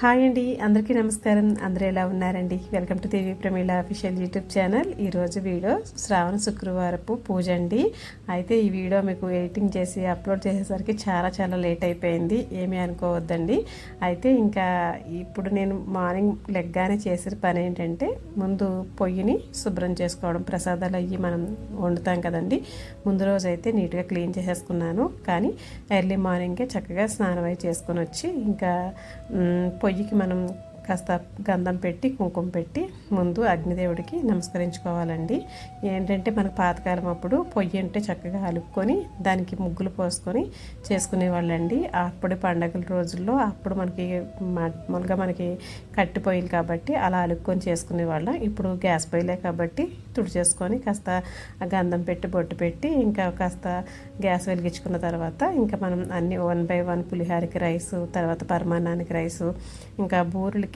Hi అండి అందరికీ నమస్కారం. అందరూ ఎలా ఉన్నారండి? Welcome to Devi Pramila official YouTube channel ఈరోజు వీడియో శ్రావణ శుక్రవారపు పూజ అండి. అయితే ఈ వీడియో మీకు ఎడిటింగ్ చేసి అప్లోడ్ చేసేసరికి చాలా చాలా లేట్ అయిపోయింది. ఏమీ అనుకోవద్దండి. అయితే ఇంకా ఇప్పుడు నేను మార్నింగ్ లెగ్గానే చేసిన పని ఏంటంటే ముందు పొయ్యిని శుభ్రం చేసుకోవడం ప్రసాదాలు అయ్యి మనం వండుతాం కదండి. ముందు రోజు అయితే నీట్గా క్లీన్ చేసేసుకున్నాను. కానీ ఎర్లీ మార్నింగే చక్కగా స్నానం అయి చేసుకొని వచ్చి ఇంకా పొయ్యికి మనం కాస్త గంధం పెట్టి కుంకుమ పెట్టి ముందు అగ్నిదేవుడికి నమస్కరించుకోవాలండి. ఏంటంటే మనకు పాతకాలం అప్పుడు పొయ్యి అంటే చక్కగా అలుపుకొని దానికి ముగ్గులు పోసుకొని చేసుకునేవాళ్ళండి. అప్పుడు పండగల రోజుల్లో అప్పుడు మనకి మామూలుగా మనకి కట్టిపోయిలు పొయ్యిలు కాబట్టి అలా అలుపుకొని చేసుకునేవాళ్ళం. ఇప్పుడు గ్యాస్ పొయ్యిలే కాబట్టి తుడిచేసుకొని కాస్త గంధం పెట్టి బొట్టు పెట్టి ఇంకా కాస్త గ్యాస్ వెలిగించుకున్న తర్వాత ఇంకా మనం అన్ని వన్ బై వన్ పులిహారికి రైసు తర్వాత పరమాన్నానికి రైసు ఇంకా బూరెలకి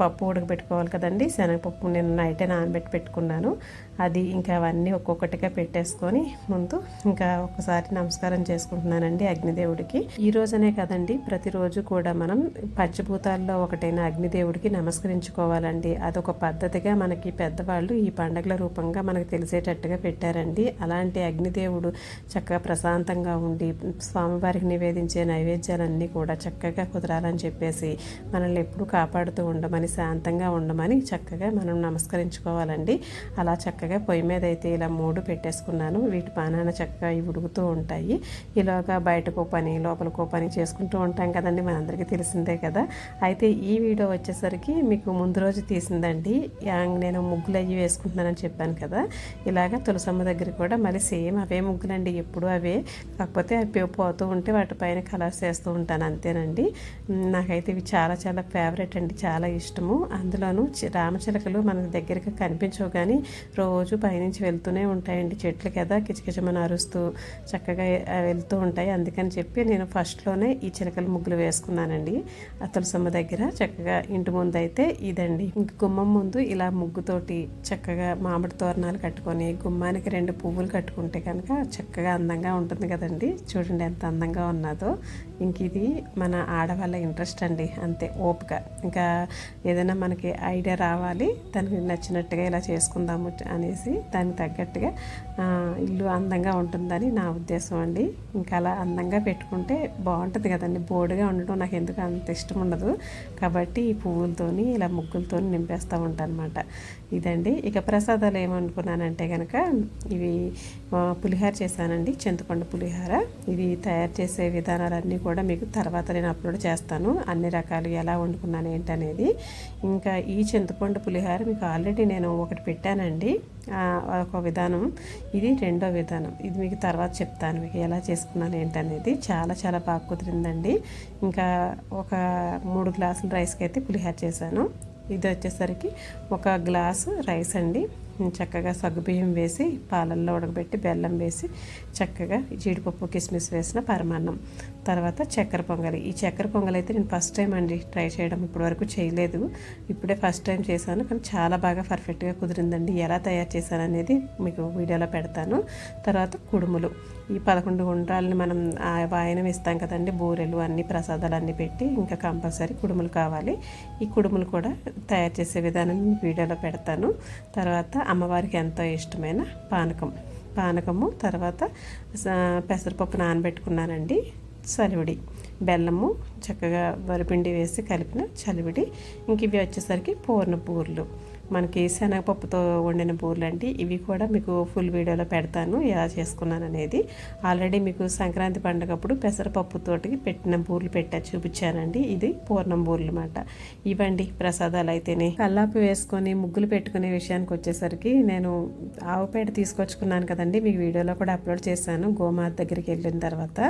పప్పు ఉడకబెట్టుకోవాలి కదండి. శనగపప్పు నేను నైటే నానబెట్టి పెట్టుకున్నాను. అది ఇంకా అవన్నీ ఒక్కొక్కటిగా పెట్టేసుకొని ముందు ఇంకా ఒకసారి నమస్కారం చేసుకుంటున్నానండి అగ్నిదేవుడికి. ఈ రోజనే కదండి ప్రతిరోజు కూడా మనం పంచభూతాల్లో ఒకటైన అగ్నిదేవుడికి నమస్కరించుకోవాలండి. అదొక పద్ధతిగా మనకి పెద్దవాళ్ళు ఈ పండగల రూపంగా మనకు తెలిసేటట్టుగా పెట్టారండి. అలాంటి అగ్నిదేవుడు చక్కగా ప్రశాంతంగా ఉండి స్వామివారికి నివేదించే నైవేద్యాలన్నీ కూడా చక్కగా కుదరాలని చెప్పేసి మనల్ని ఎప్పుడు కాపాడుతూ ఉండమని శాంతంగా ఉండమని చక్కగా మనం నమస్కరించుకోవాలండి. అలా చక్కగా చక్కగా పొయ్యి మీద అయితే ఇలా మూడు పెట్టేసుకున్నాను. వీటి పానాన చక్కగా ఇవి ఉడుకుతూ ఉంటాయి. ఇలాగా బయటకో పని లోపలకు పని చేసుకుంటూ ఉంటాం కదండి మనందరికీ తెలిసిందే కదా. అయితే ఈ వీడియో వచ్చేసరికి మీకు ముందు రోజు తీసిందండి. యాంగ్ నేను ముగ్గులు అవి వేసుకుంటున్నానని చెప్పాను కదా. ఇలాగ తులసమ్మ దగ్గర కూడా మళ్ళీ సేమ్ అవే ముగ్గులండి ఎప్పుడు అవే. కాకపోతే అవి పోతూ ఉంటే వాటిపైన కలర్స్ వేస్తూ ఉంటాను అంతేనండి. నాకైతే ఇవి చాలా చాలా ఫేవరెట్ అండి చాలా ఇష్టము. అందులోనూ రామచిలకలు మన దగ్గరగా కనిపించవు కానీ రోజు రోజు పైనుంచి వెళ్తూనే ఉంటాయండి చెట్లు కదా కిచకిచమని అరుస్తూ చక్కగా వెళ్తూ ఉంటాయి. అందుకని చెప్పి నేను ఫస్ట్లోనే ఈ చిలకల ముగ్గులు వేసుకున్నానండి. ఆ తులసమ్మ దగ్గర చక్కగా ఇంటి ముందు అయితే ఇదండి. ఇంక గుమ్మం ముందు ఇలా ముగ్గుతోటి చక్కగా మామిడి తోరణాలు కట్టుకొని గుమ్మానికి రెండు పువ్వులు కట్టుకుంటే కనుక చక్కగా అందంగా ఉంటుంది కదండి. చూడండి ఎంత అందంగా ఉన్నదో. ఇంక ఇది మన ఆడవాళ్ళ ఇంట్రెస్ట్ అండి అంతే ఓపిక. ఇంకా ఏదైనా మనకి ఐడియా రావాలి దానికి నచ్చినట్టుగా ఇలా చేసుకుందాము అనేసి దానికి తగ్గట్టుగా ఇల్లు అందంగా ఉంటుందని నా ఉద్దేశం అండి. ఇంకా అలా అందంగా పెట్టుకుంటే బాగుంటుంది కదండి బోర్డుగా ఉండడం నాకు ఎందుకు అంత ఇష్టం ఉండదు. కాబట్టి ఈ పువ్వులతోని ఇలా ముగ్గులతో నింపేస్తూ ఉంటాను అనమాట ఇదండి. ఇక ప్రసాదాలు ఏమనుకున్నానంటే కనుక ఇవి పులిహార చేశానండి చింతపండు పులిహార. ఇది తయారు చేసే విధానాలన్నీ కూడా మీకు తర్వాత నేను అప్లోడ్ చేస్తాను. అన్ని రకాలు ఎలా వండుకున్నాను ఏంటనేది. ఇంకా ఈ చింతపండు పులిహార మీకు ఆల్రెడీ నేను ఒకటి పెట్టానండి. ఒక విధానం. ఇది రెండో విధానం. ఇది మీకు తర్వాత చెప్తాను మీకు ఎలా చేసుకున్నాను ఏంటనేది. చాలా చాలా బాగా కుదిరిందండి. ఇంకా ఒక మూడు గ్లాసుల రైస్కి అయితే పులిహార చేశాను. ఇది వచ్చేసరికి ఒక గ్లాసు రైస్ అండి. చక్కగా సగ్గుబియ్యం వేసి పాలల్లో ఉడకబెట్టి బెల్లం వేసి చక్కగా జీడిపప్పు కిస్మిస్ వేసిన పరమాన్నం. తర్వాత చక్కెర పొంగలి. ఈ చక్కెర పొంగలి అయితే నేను ఫస్ట్ టైం అండి ట్రై చేయడం. ఇప్పటివరకు చేయలేదు. ఇప్పుడే ఫస్ట్ టైం చేశాను. కానీ చాలా బాగా పర్ఫెక్ట్గా కుదిరిందండి. ఎలా తయారు చేశాను అనేది మీకు వీడియోలో పెడతాను. తర్వాత కుడుములు. ఈ పదకొండు గుండ్రాలని మనం ఆ వాయనం ఇస్తాం కదండి బూరెలు అన్ని ప్రసాదాలు అన్నీ పెట్టి ఇంకా కంపల్సరీ కుడుములు కావాలి. ఈ కుడుములు కూడా తయారు చేసే విధానం వీడియోలో పెడతాను. తర్వాత అమ్మవారికి ఎంతో ఇష్టమైన పానకం. పానకము తర్వాత పెసరపప్పు నానబెట్టుకున్నానండి చలివిడి. బెల్లము చక్కగా వరిపిండి వేసి కలిపిన చలివిడి. ఇంక ఇవి వచ్చేసరికి పూర్ణ బూర్లు మనకి శనగపప్పుతో వండిన బూర్లు అండి ఇవి కూడా మీకు ఫుల్ వీడియోలో పెడతాను ఎలా చేసుకున్నాను అనేది ఆల్రెడీ మీకు సంక్రాంతి పండుగప్పుడు పెసరపప్పుతోటి పెట్టిన బూర్లు పెట్టా చూపించానండి. ఇది పూర్ణం బూర్లు అనమాట ఇవండి ప్రసాదాలు అయితేనే. కల్లాపు వేసుకొని ముగ్గులు పెట్టుకునే విషయానికి వచ్చేసరికి నేను ఆవు పేడ తీసుకొచ్చుకున్నాను కదండి. మీకు వీడియోలో కూడా అప్లోడ్ చేశాను. గోమాత దగ్గరికి వెళ్ళిన తర్వాత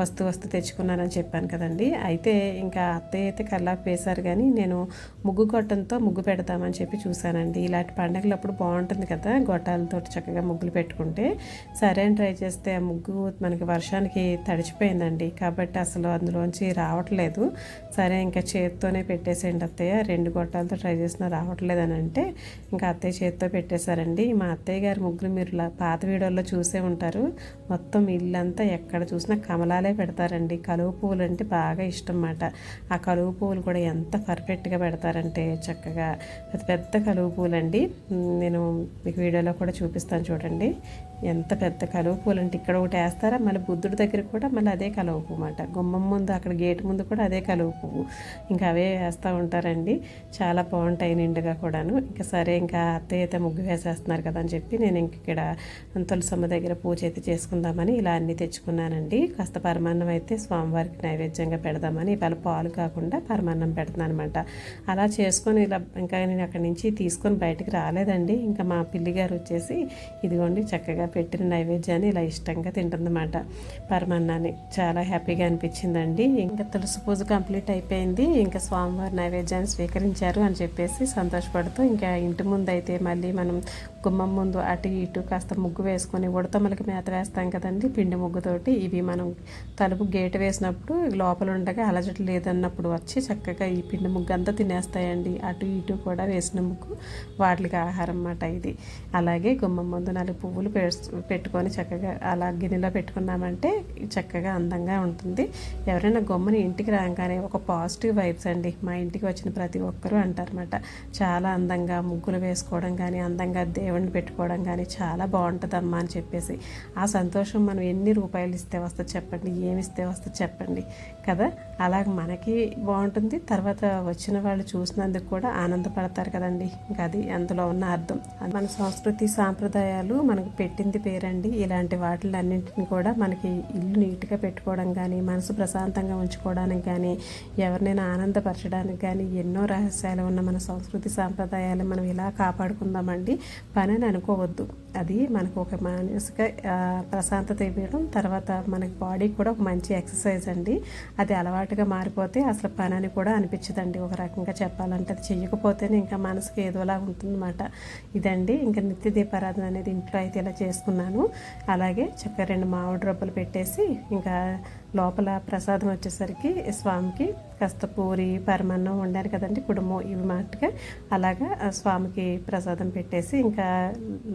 వస్తు వస్తు తెచ్చుకున్నానని చెప్పాను కదండి. అయితే ఇంకా అత్తయ్య అయితే కల్లాపు వేశారు కానీ నేను ముగ్గు కొట్టంతో ముగ్గు పెడతామని చెప్పి చూసి చేశానండి. ఇలాంటి పండగలప్పుడు బాగుంటుంది కదా గొట్టాలతో చక్కగా ముగ్గులు పెట్టుకుంటే. సరే అని ట్రై చేస్తే ఆ ముగ్గు మనకి వర్షానికి తడిచిపోయిందండి. కాబట్టి అసలు అందులోంచి రావట్లేదు. సరే ఇంకా చేతితోనే పెట్టేసేయండి అత్తయ్య. రెండు గొట్టాలతో ట్రై చేసినా రావట్లేదు అని అంటే ఇంకా అత్తయ్య చేతితో పెట్టేశారండి. మా అత్తయ్య గారి ముగ్గులు మీరు పాత వీడియోలో చూసే ఉంటారు. మొత్తం ఇల్లంతా ఎక్కడ చూసినా కమలాలే పెడతారండి. కలువ పువ్వులు అంటే బాగా ఇష్టం అన్నమాట. ఆ కలువ పువ్వులు కూడా ఎంత పర్ఫెక్ట్గా పెడతారంటే చక్కగా. పెద్ద పెద్ద కలువ పూలండి అండి నేను మీకు వీడియోలో కూడా చూపిస్తాను చూడండి. ఎంత పెద్ద కలువ పూలు అంటే ఇక్కడ ఒకటి వేస్తారా? మళ్ళీ బుద్ధుడి దగ్గర కూడా మళ్ళీ అదే కలువ పువ్వు అన్నమాట. గుమ్మం ముందు అక్కడ గేట్ ముందు కూడా అదే కలువ పువ్వు ఇంకా అవే వేస్తూ ఉంటారండి. చాలా బాగుంటాయి నిండుగా కూడాను. ఇంకా సరే ఇంకా అత్తయ్య అయితే ముగ్గు వేసేస్తున్నారు కదా అని చెప్పి నేను ఇంక ఇక్కడ తులసమ్మ దగ్గర పూజ అయితే చేసుకుందామని ఇలా అన్నీ తెచ్చుకున్నానండి. కాస్త పరమాన్నం అయితే స్వామివారికి నైవేద్యంగా పెడదామని ఇవాళ పాలు కాకుండా పరమాన్నం పెడతాను అనమాట అలా చేసుకొని ఇలా ఇంకా నేను అక్కడి నుంచి తీసుకొని బయటకు రాలేదండి. ఇంకా మా పిల్లిగారు వచ్చేసి ఇదిగోండి చక్కగా పెట్టిన నైవేద్యాన్ని ఇలా ఇష్టంగా తింటుందన్నమాట. పరమాన్నాన్ని చాలా హ్యాపీగా అనిపించిందండి. ఇంకా తులసి పూజ కంప్లీట్ అయిపోయింది. ఇంకా స్వామివారి నైవేద్యాన్ని స్వీకరించారు అని చెప్పేసి సంతోషపడుతూ ఇంకా ఇంటి ముందు అయితే మళ్ళీ మనం గుమ్మం ముందు అటు ఇటు కాస్త ముగ్గు వేసుకొని ఉడతమ్మలకి మేత వేస్తాం కదండి పిండి ముగ్గుతోటి. ఇవి మనం తలుపు గేట్ వేసినప్పుడు లోపల ఉండగా అలజడి లేదన్నప్పుడు వచ్చి చక్కగా ఈ పిండి ముగ్గు అంతా తినేస్తాయండి. అటు ఇటు కూడా వేసిన ముగ్గు. వాటికి ఆహారం అన్నమాట ఇది. అలాగే గుమ్మం ముందు నాలుగు పువ్వులు పెట్టుకొని చక్కగా అలా గిన్నెలో పెట్టుకున్నామంటే చక్కగా అందంగా ఉంటుంది. ఎవరైనా గుమ్మని ఇంటికి రాగానే ఒక పాజిటివ్ వైబ్స్ అండి. మా ఇంటికి వచ్చిన ప్రతి ఒక్కరూ అంటారన్నమాట. చాలా అందంగా ముగ్గులు వేసుకోవడం కానీ అందంగా దేవుణ్ణి పెట్టుకోవడం కానీ చాలా బాగుంటుందమ్మా అని చెప్పేసి. ఆ సంతోషం మనం ఎన్ని రూపాయలు ఇస్తే వస్తే చెప్పండి. ఏమి ఇస్తే వస్తే చెప్పండి. కదా? అలాగ మనకి బాగుంటుంది. తర్వాత వచ్చిన వాళ్ళు చూసినందుకు కూడా ఆనందపడతారు కదండి. ఇంకా అది అందులో ఉన్న అర్థం. అది మన సంస్కృతి సాంప్రదాయాలు మనకు పెట్టింది పేరండి. ఇలాంటి వాటిలన్నింటిని కూడా మనకి ఇల్లు నీట్గా పెట్టుకోవడం కానీ మనసు ప్రశాంతంగా ఉంచుకోవడానికి కానీ ఎవరినైనా ఆనందపరచడానికి కానీ ఎన్నో రహస్యాలు ఉన్న మన సంస్కృతి సాంప్రదాయాలు మనం ఇలా కాపాడుకుందామండి. పని అని అనుకోవద్దు. అది మనకు ఒక మానసిక ప్రశాంతత ఇవ్వడం. తర్వాత మనకి బాడీ కూడా ఒక మంచి ఎక్సర్సైజ్ అండి. అది అలవాటుగా మారిపోతే అసలు పని అని కూడా అనిపించదండి. ఒక రకంగా చెప్పాలంటే అది చెయ్యకపోతేనే ఇంకా మనసుకి ఏదోలా ఉంటుందన్నమాట. ఇదండి. ఇంకా నిత్య దీపారాధన అనేది ఇంట్లో అయితే ఇలా చేసుకున్నాను. అలాగే చక్కగా రెండు మామిడి రొబ్బలు పెట్టేసి ఇంకా లోపల ప్రసాదం వచ్చేసరికి స్వామికి కాస్త పూరి పరమాన్నం వండారు కదండి కుడుము ఇవి మాటగా అలాగా స్వామికి ప్రసాదం పెట్టేసి ఇంకా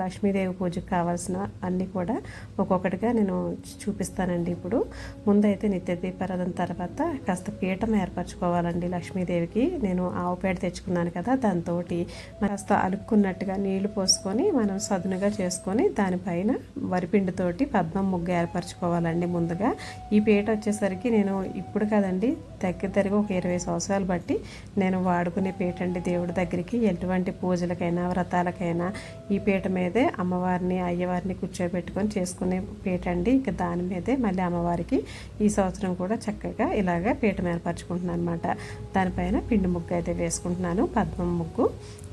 లక్ష్మీదేవి పూజకు కావాల్సిన అన్నీ కూడా ఒక్కొక్కటిగా నేను చూపిస్తానండి ఇప్పుడు. ముందైతే నిత్య దీపారాధన తర్వాత కాస్త పీఠం ఏర్పరచుకోవాలండి లక్ష్మీదేవికి. నేను ఆవు పేడ తెచ్చుకున్నాను కదా దాంతో కాస్త అలుక్కున్నట్టుగా నీళ్ళు పోసుకొని మనం సదునుగా చేసుకొని దానిపైన వరిపిండితోటి పద్మం ముగ్గు ఏర్పరచుకోవాలండి ముందుగా. ఈ పీట వచ్చేసరికి నేను ఇప్పుడు కదండి దగ్గర దగ్గర ఒక ఇరవై సంవత్సరాలు బట్టి నేను వాడుకునే పీట అండి దేవుడి దగ్గరికి. ఎటువంటి పూజలకైనా వ్రతాలకైనా ఈ పీట మీదే అమ్మవారిని అయ్యవారిని కూర్చోబెట్టుకొని చేసుకునే పీట అండి. ఇక దాని మీదే మళ్ళీ అమ్మవారికి ఈ సంవత్సరం కూడా చక్కగా ఇలాగ పీట ఏర్పరచుకుంటున్నాను అనమాట దానిపైన పిండి ముగ్గు అయితే వేసుకుంటున్నాను పద్మం ముగ్గు.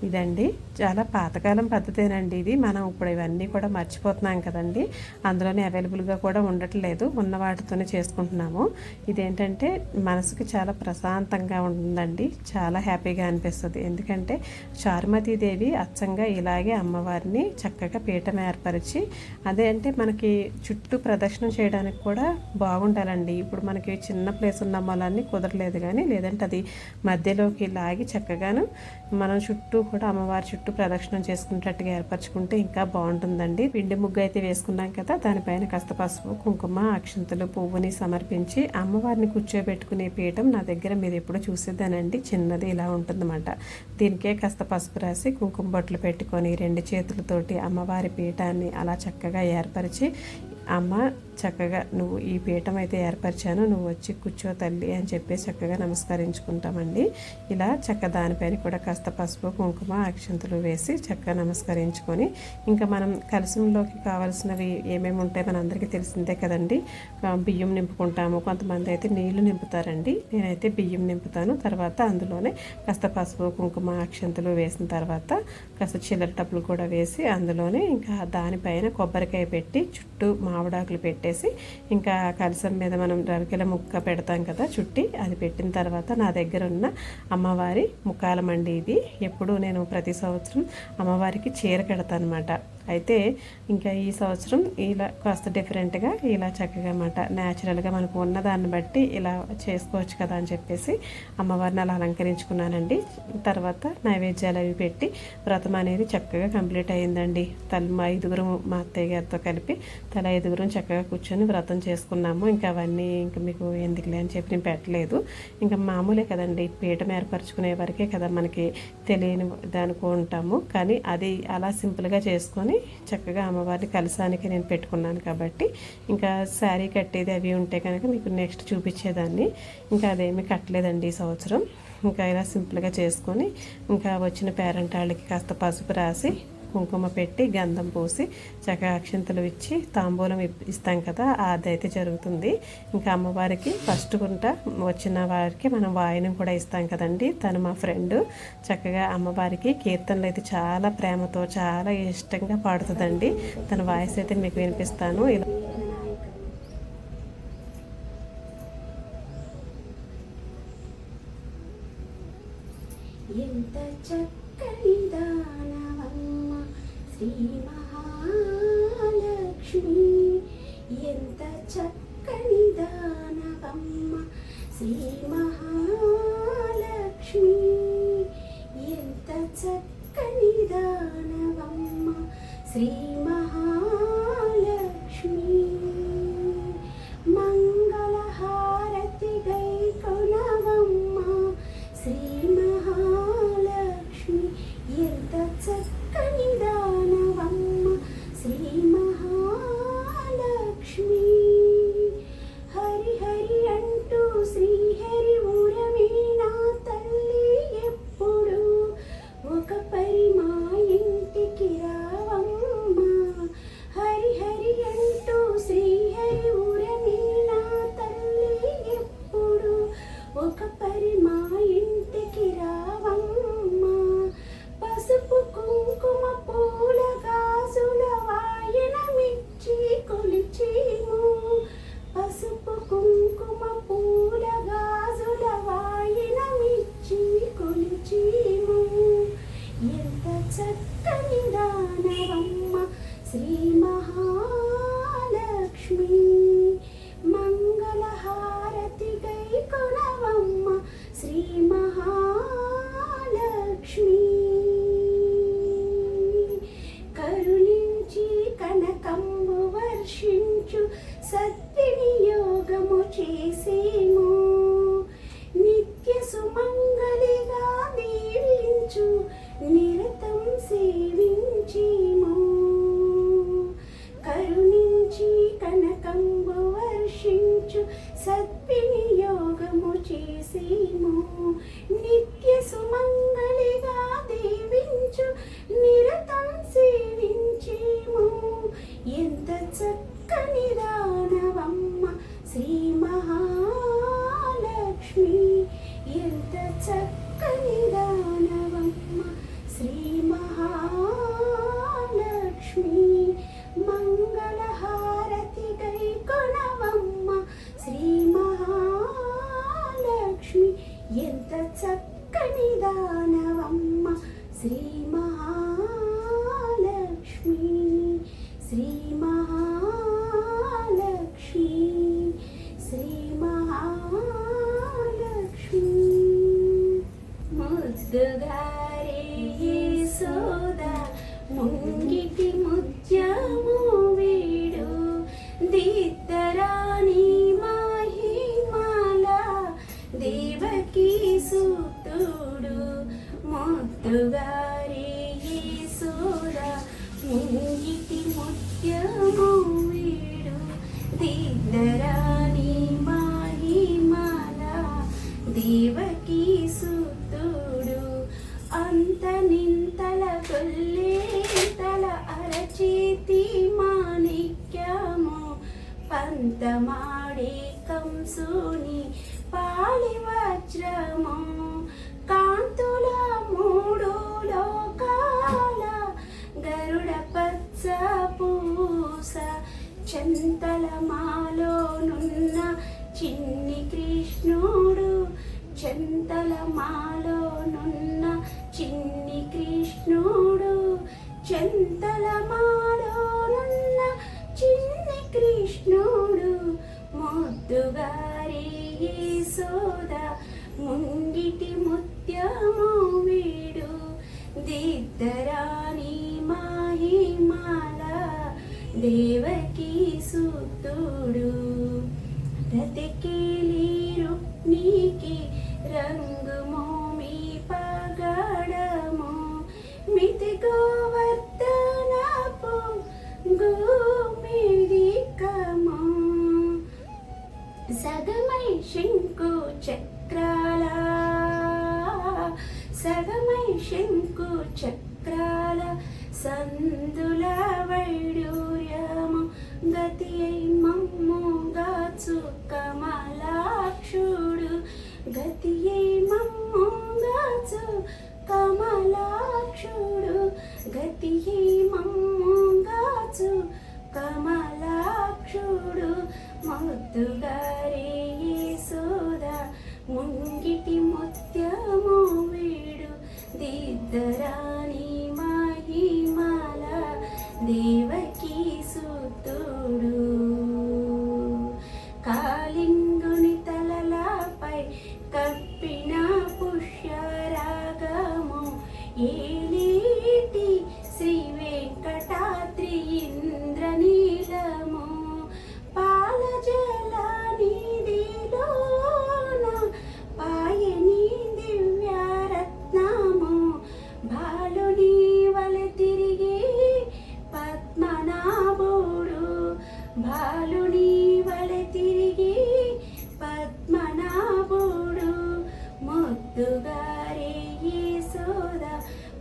ఇదండి. చాలా పాతకాలం పద్ధతేనండి ఇది. మనం ఇప్పుడు ఇవన్నీ కూడా మర్చిపోతున్నాం కదండి. అందులోనే అవైలబుల్గా కూడా ఉండట్లేదు. ఉన్న వాటితోనే చేసుకుంటున్నాము. ఇదేంటంటే మనసుకి చాలా ప్రశాంతంగా ఉంటుందండి చాలా హ్యాపీగా అనిపిస్తుంది. ఎందుకంటే చారుమతీదేవి అచ్చంగా ఇలాగే అమ్మవారిని చక్కగా పీఠం ఏర్పరిచి అదే అంటే మనకి చుట్టూ ప్రదక్షిణం చేయడానికి కూడా బాగుండాలండి. ఇప్పుడు మనకి చిన్న ప్లేస్ ఉన్న మూలాన్ని కుదరలేదు కానీ లేదంటే అది మధ్యలోకి లాగి చక్కగాను మనం చుట్టూ కూడా అమ్మవారి చుట్టూ ప్రదక్షిణం చేసుకునేటట్టుగా ఏర్పరచుకుంటే ఇంకా బాగుంటుందండి. పిండి ముగ్గు అయితే వేసుకున్నాం కదా దానిపైన కాస్త పసుపు కుంకుమ అక్షంతలు పువ్వుని సమర్పించి అమ్మవారిని కూర్చోబెట్టుకునే పీఠం నా దగ్గర మీరు ఎప్పుడు చూసేదానండి. చిన్నది ఇలా ఉంటుందన్నమాట. దీనికే కాస్త పసుపు రాసి కుంకుమ బొట్లు పెట్టుకొని రెండు చేతులతోటి అమ్మవారి పీఠాన్ని అలా చక్కగా ఏర్పరిచి అమ్మ చక్కగా నువ్వు ఈ పీఠం అయితే ఏర్పరిచాను నువ్వు వచ్చి కూర్చో తల్లి అని చెప్పి చక్కగా నమస్కరించుకుంటామండి. ఇలా చక్క దానిపైన కూడా కాస్త పసుపు కుంకుమ అక్షంతులు వేసి చక్కగా నమస్కరించుకొని ఇంకా మనం కలసంలోకి కావాల్సినవి ఏమేమి ఉంటాయి మనందరికీ తెలిసిందే కదండి. బియ్యం నింపుకుంటాము కొంతమంది అయితే నీళ్ళు నింపుతారండి. నేనైతే బియ్యం నింపుతాను తర్వాత అందులోనే కాస్త పసుపు కుంకుమ అక్షంతులు వేసిన తర్వాత కాస్త చిల్లర టప్పులు కూడా వేసి అందులోనే ఇంకా దానిపైన కొబ్బరికాయ పెట్టి చుట్టూ మా మామిడాకులు పెట్టేసి ఇంకా కలసం మీద మనం రవికెల ముక్క పెడతాం కదా చుట్టి అది పెట్టిన తర్వాత నా దగ్గర ఉన్న అమ్మవారి ముఖాల మండి ఇది. ఎప్పుడు నేను ప్రతి సంవత్సరం అమ్మవారికి చీర కడతాను అనమాట అయితే ఇంకా ఈ సంవత్సరం ఇలా కాస్త డిఫరెంట్గా ఇలా చక్కగా అన్నమాట. న్యాచురల్గా మనకు ఉన్న దాన్ని బట్టి ఇలా చేసుకోవచ్చు కదా అని చెప్పేసి అమ్మవారిని అలా అలంకరించుకున్నానండి. తర్వాత నైవేద్యాలు అవి పెట్టి వ్రతం అనేది చక్కగా కంప్లీట్ అయ్యిందండి తల మా ఐదుగురు మా అత్తయ్య గారితో కలిపి తల ఐదుగురం చక్కగా కూర్చొని వ్రతం చేసుకున్నాము. ఇంకా అవన్నీ ఇంకా మీకు ఎందుకులే అని చెప్పి నేను పెట్టలేదు. ఇంకా మామూలే కదండి పీఠం ఏర్పరచుకునే వరకే కదా మనకి తెలియని దానికో ఉంటాము. కానీ అది అలా సింపుల్గా చేసుకొని చక్కగా అమ్మవారిని కలిసానికి నేను పెట్టుకున్నాను కాబట్టి ఇంకా శారీ కట్టేది అవి ఉంటే కనుక మీకు నెక్స్ట్ చూపించేదాన్ని. ఇంకా అదేమీ కట్టలేదండి ఈ సంవత్సరం. ఇంకా ఇలా సింపుల్గా చేసుకొని ఇంకా వచ్చిన పేరెంట్ వాళ్ళకి కాస్త పసుపు రాసి కుంకుమ పెట్టి గంధం పోసి చక్కగా అక్షింతలు ఇచ్చి తాంబూలం ఇస్తాం కదా అదైతే జరుగుతుంది. ఇంకా అమ్మవారికి ఫస్ట్ గుంట వచ్చిన వారికి మనం వాయినం కూడా ఇస్తాం కదండి. తను మా ఫ్రెండ్. చక్కగా అమ్మవారికి కీర్తనలు అయితే చాలా ప్రేమతో చాలా ఇష్టంగా పాడుతుందండి. తన వాయిస్ అయితే మీకు వినిపిస్తాను. ఇలా ఎంత చక్క శ్రీ మహాలక్ష్మి శ్రీ అంత నింతల కొల్లేంతల అరచేతి మాణిక్యము పంతమాడే కంసుని పాలి వజ్రము. కాంతుల మూడు లోకాల గరుడ పచ్చ పూస. చెంతల మాలోనున్న చిన్ని కృష్ణుడు. చెంతల మాలోనున్న చిన్ని కృష్ణుడు చెంతలమాడోనున్న చిన్ని కృష్ణుడు ముద్దుగారి సోద ముంగిటి ముత్యము వీడు దిద్దరాని మాహిమాల దేవకి సూతుడు రతికే శంకు చక్రాల సందుల వైడూర్యము గతి అయి మమ్ముగాచు కమలాక్షుడు. గతి అయి మమ్ముగాచు కమలాక్షుడు. గతి అయి మమ్ముగాచు కమలాక్షుడు. ముద్దుగారే సోద ముంగిటి ముత్యము దిద్దరాని మహిమల దేవకి సుతుడు.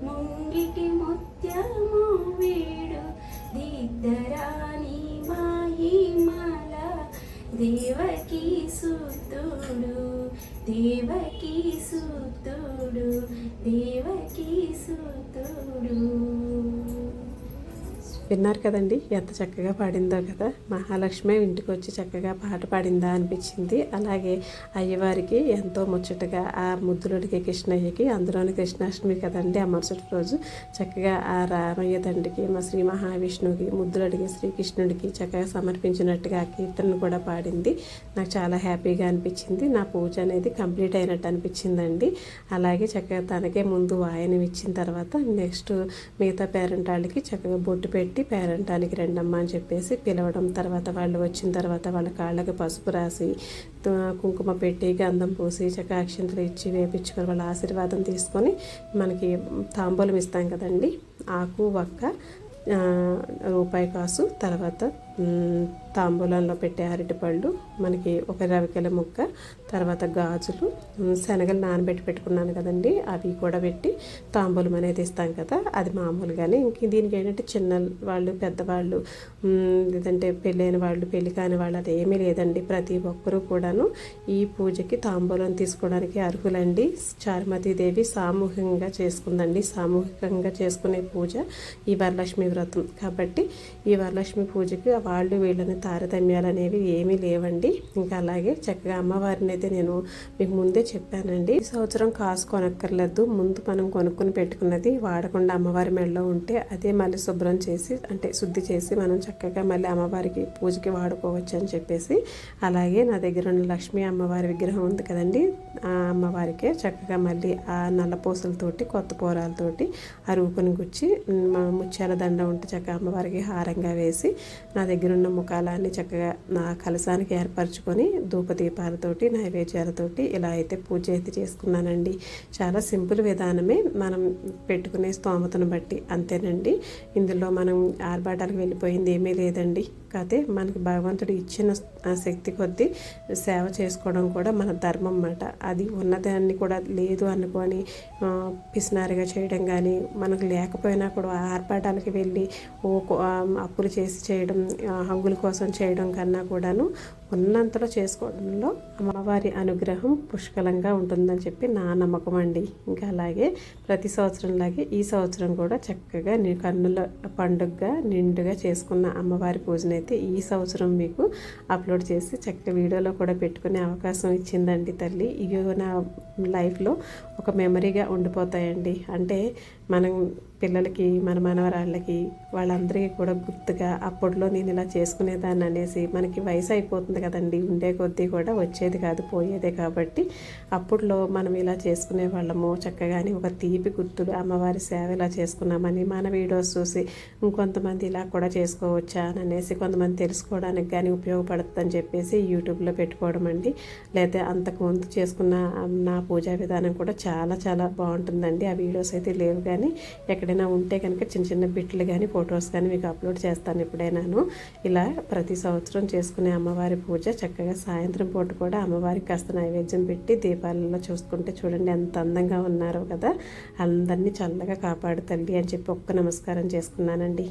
ముంగిటి ముత్యము వీడు దిద్దరాని మాహిమల దేవకి సూతుడు దేవకి సూతుడు దేవకి సూతుడు. విన్నారు కదండి ఎంత చక్కగా పాడిందో కదా. మహాలక్ష్మి ఇంటికి వచ్చి చక్కగా పాట పాడిందా అనిపించింది. అలాగే అయ్యవారికి ఎంతో ముచ్చటగా ఆ ముద్దులుడికి కృష్ణయ్యకి అందులోని కృష్ణాష్టమి కదండి ఆ మరుసటి రోజు చక్కగా ఆ రామయ్య తండ్రికి మా శ్రీ మహావిష్ణువుకి ముద్దులుడికి శ్రీకృష్ణుడికి చక్కగా సమర్పించినట్టుగా ఆ కీర్తనను కూడా పాడింది. నాకు చాలా హ్యాపీగా అనిపించింది. నా పూజ అనేది కంప్లీట్ అయినట్టు అనిపించిందండి. అలాగే చక్కగా తనకే ముందు వాయనం ఇచ్చిన తర్వాత నెక్స్ట్ మిగతా పేరెంట్ వాళ్ళకి చక్కగా బొట్టు పెట్టి పేరెంటానికి రెండమ్మ అని చెప్పేసి పిలవడం తర్వాత వాళ్ళు వచ్చిన తర్వాత వాళ్ళ కాళ్ళకి పసుపు రాసి కుంకుమ పెట్టి గంధం పూసి చక్కగా ఇచ్చి వేపించుకొని వాళ్ళ ఆశీర్వాదం తీసుకొని మనకి తాంబూలం ఇస్తాం కదండి. ఆకు ఒక్క రూపాయి కాసు తర్వాత తాంబూలంలో పెట్టే అరటిపళ్ళు మనకి ఒక రవికెల ముక్క తర్వాత గాజులు శనగలు నానబెట్టి పెట్టుకున్నాను కదండి. అవి కూడా పెట్టి తాంబూలం అనేది ఇస్తాం కదా. అది మామూలుగానే ఇంక దీనికి ఏంటంటే చిన్న వాళ్ళు పెద్దవాళ్ళు లేదంటే పెళ్ళైన వాళ్ళు పెళ్ళి కాని వాళ్ళు అది ఏమీ లేదండి. ప్రతి ఒక్కరూ కూడాను ఈ పూజకి తాంబూలం తీసుకోవడానికి అర్హులండి. చారుమతీదేవి సామూహికంగా చేసుకుందండి. సామూహికంగా చేసుకునే పూజ ఈ వరలక్ష్మి వ్రతం. కాబట్టి ఈ వరలక్ష్మి పూజకి వాళ్ళు వీళ్ళని తారతమ్యాలు అనేవి ఏమీ లేవండి. ఇంకా అలాగే చక్కగా అమ్మవారిని అయితే నేను మీకు ముందే చెప్పానండి. ఈ సంవత్సరం కాసు కొనక్కర్లేదు. ముందు మనం కొనుక్కొని పెట్టుకున్నది వాడకుండా అమ్మవారి మెడలో ఉంటే అదే మళ్ళీ శుభ్రం చేసి అంటే శుద్ధి చేసి మనం చక్కగా మళ్ళీ అమ్మవారికి పూజకి వాడుకోవచ్చు అని చెప్పేసి అలాగే నా దగ్గర ఉన్న లక్ష్మీ అమ్మవారి విగ్రహం ఉంది కదండి. ఆ అమ్మవారికే చక్కగా మళ్ళీ ఆ నల్ల పూసలతోటి కొత్త పూరాలతోటి ఆ గుచ్చి ముత్యాల దండ ఉంటే చక్కగా అమ్మవారికి హారంగా వేసి నా దగ్గర ఉన్న ముఖాల ముఖాలాన్ని చక్కగా నా కలసానికి ఏర్పరచుకొని ధూపదీపాలతోటి నైవేద్యాలతోటి ఇలా అయితే పూజ అయితే చేసుకున్నానండి. చాలా సింపుల్ విధానమే. మనం పెట్టుకునే స్తోమతను బట్టి అంతేనండి. ఇందులో మనం ఆర్భాటాలకు వెళ్ళిపోయింది ఏమీ లేదండి. కాకపోతే మనకి భగవంతుడు ఇచ్చిన శక్తి కొద్దీ సేవ చేసుకోవడం కూడా మన ధర్మం అన్నమాట. అది ఉన్నదాన్ని కూడా లేదు అనుకొని పిసినారిగా చేయడం కానీ మనకు లేకపోయినా కూడా ఆర్పాటాలకి వెళ్ళి ఓ అప్పులు చేసి చేయడం హంగుల కోసం చేయడం కన్నా కూడాను ఉన్నంతలో చేసుకోవడంలో అమ్మవారి అనుగ్రహం పుష్కలంగా ఉంటుందని చెప్పి నా నమ్మకం అండి. ఇంకా అలాగే ప్రతి సంవత్సరంలాగే ఈ సంవత్సరం కూడా చక్కగా కన్నుల పండుగగా నిండుగా చేసుకున్న అమ్మవారి పూజనైతే ఈ సంవత్సరం మీకు అప్లోడ్ చేసి చక్కగా వీడియోలో కూడా పెట్టుకునే అవకాశం ఇచ్చిందండి తల్లి. ఇవి నా లైఫ్లో ఒక మెమరీగా ఉండిపోతాయండి. అంటే మనం పిల్లలకి మన మనవరాళ్ళకి వాళ్ళందరికీ కూడా గుర్తుగా అప్పట్లో నేను ఇలా చేసుకునేదాన్ని అనేసి మనకి వయసు అయిపోతుంది కదండి. ఉండే కొద్దీ కూడా వచ్చేది కాదు పోయేదే. కాబట్టి అప్పట్లో మనం ఇలా చేసుకునే వాళ్ళము. చక్కగాని ఒక తీపి గుర్తులు అమ్మవారి సేవ ఇలా చేసుకున్నామని మన వీడియోస్ చూసి ఇంకొంతమంది ఇలా కూడా చేసుకోవచ్చా అని అనేసి కొంతమంది తెలుసుకోవడానికి కానీ ఉపయోగపడుతుందని చెప్పేసి యూట్యూబ్లో పెట్టుకోవడం అండి. లేదా అంతకుముందు చేసుకున్న నా పూజా విధానం కూడా చాలా చాలా బాగుంటుందండి. ఆ వీడియోస్ అయితే లేవు కానీ ఎక్కడైనా ఉంటే కనుక చిన్న చిన్న బిట్లు కానీ ఫొటోస్ కానీ మీకు అప్లోడ్ చేస్తాను ఎప్పుడైనాను. ఇలా ప్రతి సంవత్సరం చేసుకునే అమ్మవారి పూజ చక్కగా సాయంత్రం పూట కూడా అమ్మవారికి కాస్త నైవేద్యం పెట్టి దీపాలలో చూసుకుంటే చూడండి ఎంత అందంగా ఉన్నారో కదా. అందరినీ చల్లగా కాపాడు తల్లి అని చెప్పి ఒక్క నమస్కారం చేసుకున్నానండి.